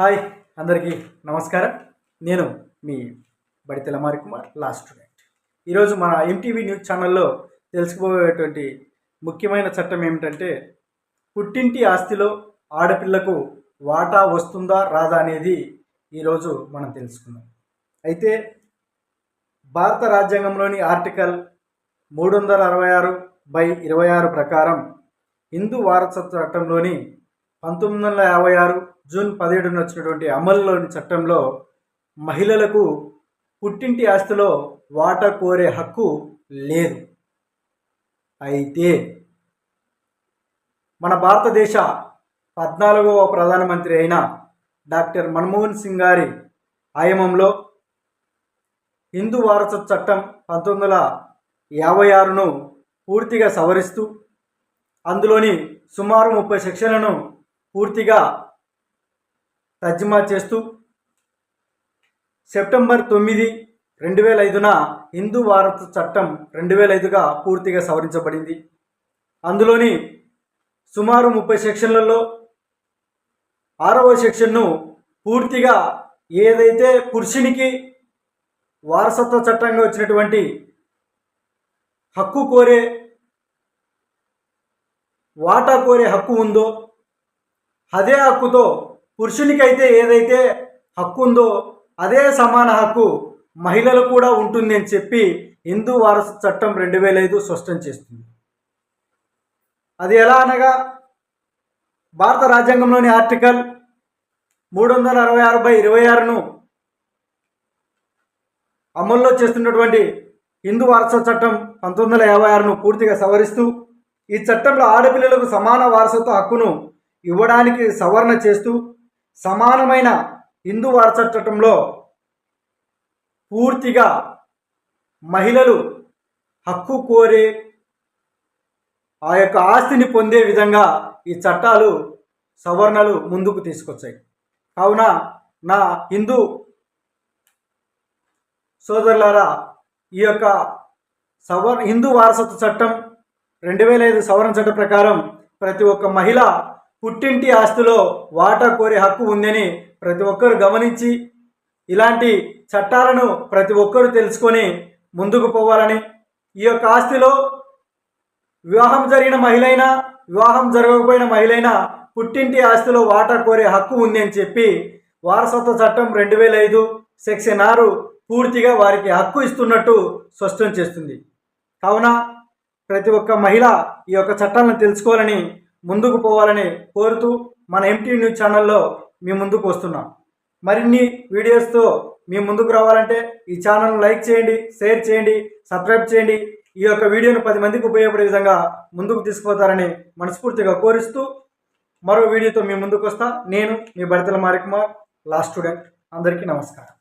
Hi అందరికీ నమస్కారం. నేను మీ బడి తెలమారి కుమార్ లాస్ట్ స్టూడెంట్. ఈరోజు మన ఎంటీవీ న్యూస్ ఛానల్లో తెలుసుకోబోయేటువంటి ముఖ్యమైన చట్టం ఏమిటంటే పుట్టింటి ఆస్తిలో ఆడపిల్లకు వాటా వస్తుందా రాదా అనేది ఈరోజు మనం తెలుసుకుందాం. అయితే భారత రాజ్యాంగంలోని ఆర్టికల్ మూడు వందల అరవై ఆరు బై ఇరవై ఆరు ప్రకారం హిందూ వారసత్వ చట్టంలోని పంతొమ్మిది వందల యాభై ఆరు జూన్ పదిహేడున వచ్చినటువంటి అమలులోని చట్టంలో మహిళలకు పుట్టింటి ఆస్తిలో వాటా కోరే హక్కు లేదు. అయితే మన భారతదేశ పద్నాలుగవ ప్రధానమంత్రి అయిన డాక్టర్ మన్మోహన్ సింగ్ గారి ఆయామంలో హిందూ వారసత్వ చట్టం పంతొమ్మిది వందల యాభై ఆరును పూర్తిగా సవరిస్తూ అందులోని సుమారు ముప్పై సెక్షన్లను పూర్తిగా తర్జుమా చేస్తూ సెప్టెంబర్ తొమ్మిది రెండు వేల ఐదున హిందూ భారత చట్టం రెండు వేల ఐదుగా పూర్తిగా సవరించబడింది. అందులోని సుమారు ముప్పై సెక్షన్లలో ఆరవ సెక్షన్ను పూర్తిగా ఏదైతే పురుషునికి వారసత్వ చట్టంగా వచ్చినటువంటి హక్కు కోరే వాటా కోరే హక్కు ఉందో అదే హక్కుతో పురుషునికైతే ఏదైతే హక్కు ఉందో అదే సమాన హక్కు మహిళలు కూడా ఉంటుంది అని చెప్పి హిందూ వారసు చట్టం రెండు వేల ఐదు స్పష్టం చేస్తుంది. అది ఎలా అనగా భారత రాజ్యాంగంలోని ఆర్టికల్ మూడు వందల అరవై ఆరు బై ఇరవై ఆరును అమల్లో చేస్తున్నటువంటి హిందూ వారసత్వ చట్టం పంతొమ్మిది వందల యాభై ఆరును పూర్తిగా సవరిస్తూ ఈ చట్టంలో ఆడపిల్లలకు సమాన వారసత్వ హక్కును ఇవ్వడానికి సవరణ చేస్తూ సమానమైన హిందూ వారసత్వ చట్టంలో పూర్తిగా మహిళలు హక్కు కోరే ఆ యొక్క ఆస్తిని పొందే విధంగా ఈ చట్టాలు సవరణలు ముందుకు తీసుకొచ్చాయి. కావున నా హిందూ సోదరులారా ఈ యొక్క సవర్ హిందూ వారసత్వ చట్టం రెండు వేల ఐదు సవరణ చట్టం ప్రకారం ప్రతి ఒక్క మహిళ పుట్టింటి ఆస్తిలో వాటా కోరే హక్కు ఉందని ప్రతి ఒక్కరు గమనించి ఇలాంటి చట్టాలను ప్రతి ఒక్కరు తెలుసుకొని ముందుకు పోవాలని. ఈ యొక్క ఆస్తిలో వివాహం జరిగిన మహిళైనా వివాహం జరగకపోయిన మహిళైనా పుట్టింటి ఆస్తిలో వాటా కోరే హక్కు ఉంది అని చెప్పి వారసత్వ చట్టం రెండు వేల ఐదు సెక్షన్ ఆరు పూర్తిగా వారికి హక్కు ఇస్తున్నట్టు స్పష్టం చేస్తుంది. కావున ప్రతి ఒక్క మహిళ ఈ యొక్క చట్టాలను తెలుసుకోవాలని ముందుకు పోవాలని కోరుతూ మన ఎంటీ న్యూస్ ఛానల్లో మీ ముందుకు వస్తున్నాం. మరిన్ని వీడియోస్తో మీ ముందుకు రావాలంటే ఈ ఛానల్ను లైక్ చేయండి షేర్ చేయండి సబ్స్క్రైబ్ చేయండి. ఈ యొక్క వీడియోను పది మందికి ఉపయోగపడే విధంగా ముందుకు తీసుకుపోతారని మనస్ఫూర్తిగా కోరిస్తూ మరో వీడియోతో మీ ముందుకు వస్తా. నేను మీ బడితల మారికుమార్ లాస్ట్ స్టూడెంట్ అందరికీ నమస్కారం.